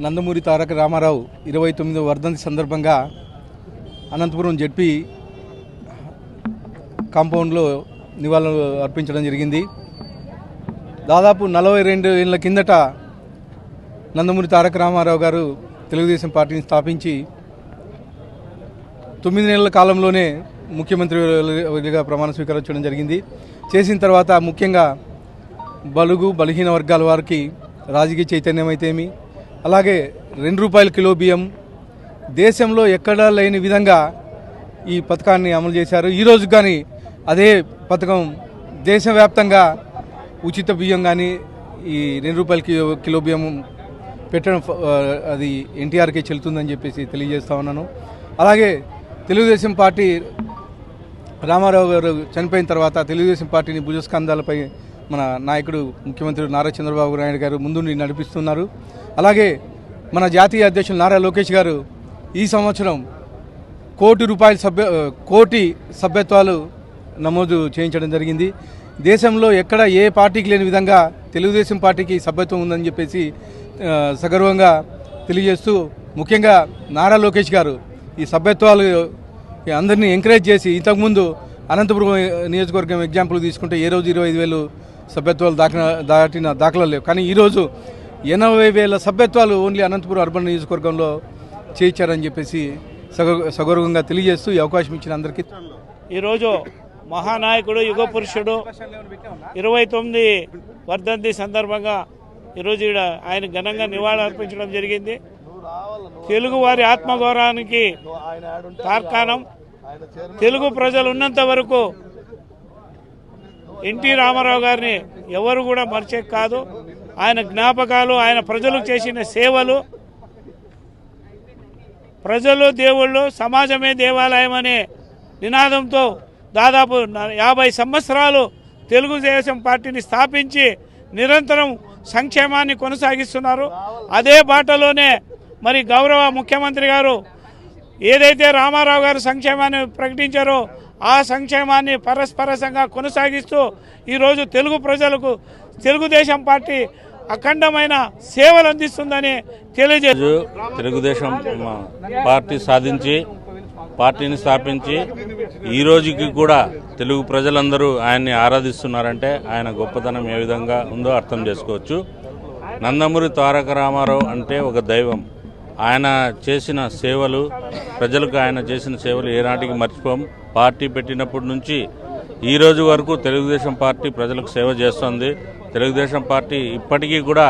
నందమూరి తారక రామారావు ఇరవై తొమ్మిదవ వర్ధంతి సందర్భంగా అనంతపురం జడ్పీ కాంపౌండ్లో నివాళులు అర్పించడం జరిగింది. దాదాపు నలభై రెండు ఏళ్ళ కిందట నందమూరి తారక రామారావు గారు తెలుగుదేశం పార్టీని స్థాపించి తొమ్మిది నెలల కాలంలోనే ముఖ్యమంత్రిగా ప్రమాణ స్వీకారం చేయడం జరిగింది. చేసిన తర్వాత ముఖ్యంగా బలుగు బలహీన వర్గాల వారికి రాజకీయ చైతన్యం అయితేమి అలాగే రెండు రూపాయల కిలో బియ్యం దేశంలో ఎక్కడా లేని విధంగా ఈ పథకాన్ని అమలు చేశారు. ఈరోజు కానీ అదే పథకం దేశవ్యాప్తంగా ఉచిత బియ్యం కానీ ఈ రెండు రూపాయల కిలో కిలో బియ్యం పెట్టడం అది ఎన్టీఆర్కే చెల్లుతుందని చెప్పేసి తెలియజేస్తా ఉన్నాను. అలాగే తెలుగుదేశం పార్టీ రామారావు గారు చనిపోయిన తర్వాత తెలుగుదేశం పార్టీని భుజస్కంధాలపై మన నాయకుడు ముఖ్యమంత్రి నారా చంద్రబాబు నాయుడు గారు ముందుండి నడిపిస్తున్నారు. అలాగే మన జాతీయ అధ్యక్షులు నారా లోకేష్ గారు ఈ సంవత్సరం కోటి రూపాయల సభ్య కోటి సభ్యత్వాలు నమోదు చేయించడం జరిగింది. దేశంలో ఎక్కడ ఏ పార్టీకి లేని విధంగా తెలుగుదేశం పార్టీకి సభ్యత్వం ఉందని చెప్పేసి సగర్వంగా తెలియజేస్తూ ముఖ్యంగా నారా లోకేష్ గారు ఈ సభ్యత్వాలు అందరినీ ఎంకరేజ్ చేసి ఇంతకుముందు అనంతపురం నియోజకవర్గం ఎగ్జాంపుల్ తీసుకుంటే ఏ రోజు ఇరవై ఐదు వేలు సభ్యత్వాలు దాటిన దాటిన దాఖలాలు లేవు. కానీ ఈరోజు ఎనభై వేల సభ్యత్వాలు ఓన్లీ అనంతపురం అర్బన్ నియోజకవర్గంలో చేయించారని చెప్పేసి సగౌరవంగా తెలియజేస్తూ ఈ అవకాశం ఇచ్చిన అందరికీ ఈరోజు మహానాయకుడు యుగ పురుషుడు ఇరవై తొమ్మిది వర్ధంతి సందర్భంగా ఈరోజు ఈడ ఆయన ఘనంగా నివాళులర్పించడం జరిగింది. తెలుగు వారి ఆత్మగౌరవానికి తార్కాణం. తెలుగు ప్రజలు ఉన్నంత వరకు ఎన్టీ రామారావు గారిని ఎవరు కూడా మర్చే కాదు. ఆయన జ్ఞాపకాలు ఆయన ప్రజలకు చేసిన సేవలు. ప్రజలు దేవుళ్ళు సమాజమే దేవాలయం అనే నినాదంతో దాదాపు యాభై సంవత్సరాలు తెలుగుదేశం పార్టీని స్థాపించి నిరంతరం సంక్షేమాన్ని కొనసాగిస్తున్నారు. అదే బాటలోనే మరి గౌరవ ముఖ్యమంత్రి గారు ఏదైతే రామారావు గారు సంక్షేమాన్ని ప్రకటించారో ఆ సంక్షేమాన్ని పరస్పరసంగా కొనసాగిస్తూ ఈరోజు తెలుగు ప్రజలకు తెలుగుదేశం పార్టీ అఖండమైన సేవలు అందిస్తుందని తెలియజే తెలుగుదేశం పార్టీ సాధించి పార్టీని స్థాపించి ఈ రోజుకి కూడా తెలుగు ప్రజలందరూ ఆయన్ని ఆరాధిస్తున్నారంటే ఆయన గొప్పతనం ఏ విధంగా ఉందో అర్థం చేసుకోవచ్చు. నందమూరి తారక రామారావు అంటే ఒక దైవం. ఆయన చేసిన సేవలు ప్రజలకు ఆయన చేసిన సేవలు ఏనాటికి మర్చిపోం. పార్టీ పెట్టినప్పటి నుంచి ఈ రోజు వరకు తెలుగుదేశం పార్టీ ప్రజలకు సేవ చేస్తోంది. తెలుగుదేశం పార్టీ ఇప్పటికీ కూడా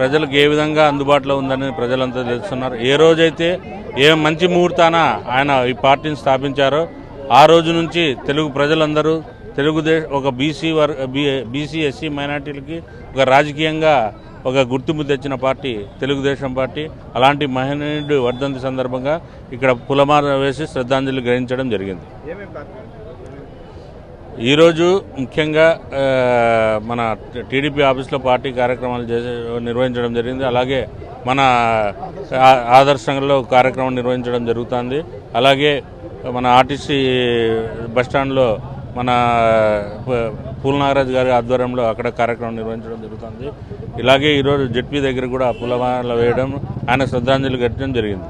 ప్రజలకు ఏ విధంగా అందుబాటులో ఉందని ప్రజలంతా తెలుస్తున్నారు. ఏ రోజైతే ఏ మంచి ముహూర్తాన ఆయన ఈ పార్టీని స్థాపించారో ఆ రోజు నుంచి తెలుగు ప్రజలందరూ తెలుగుదేశ ఒక బీసీ వర్ బీసీ ఎస్సీ మైనార్టీలకి ఒక రాజకీయంగా ఒక గుర్తింపు తెచ్చిన పార్టీ తెలుగుదేశం పార్టీ. అలాంటి మహనీయుడు వర్ధంతి సందర్భంగా ఇక్కడ పులమాల వేసి శ్రద్ధాంజలి గ్రహించడం జరిగింది. ఈరోజు ముఖ్యంగా మన టీడీపీ ఆఫీస్లో పార్టీ కార్యక్రమాలు చేసే నిర్వహించడం జరిగింది. అలాగే మన ఆ- ఆదర్శంలో కార్యక్రమం నిర్వహించడం జరుగుతుంది. అలాగే మన ఆర్టీసీ బస్టాండ్లో మన పూల నాగరాజు గారి ఆధ్వర్యంలో అక్కడ కార్యక్రమం నిర్వహించడం జరుగుతుంది. ఇలాగే ఈరోజు జెడ్పీ దగ్గర కూడా పులమాల వేయడం ఆయన శ్రద్ధాంజలి ఘటించడం జరిగింది.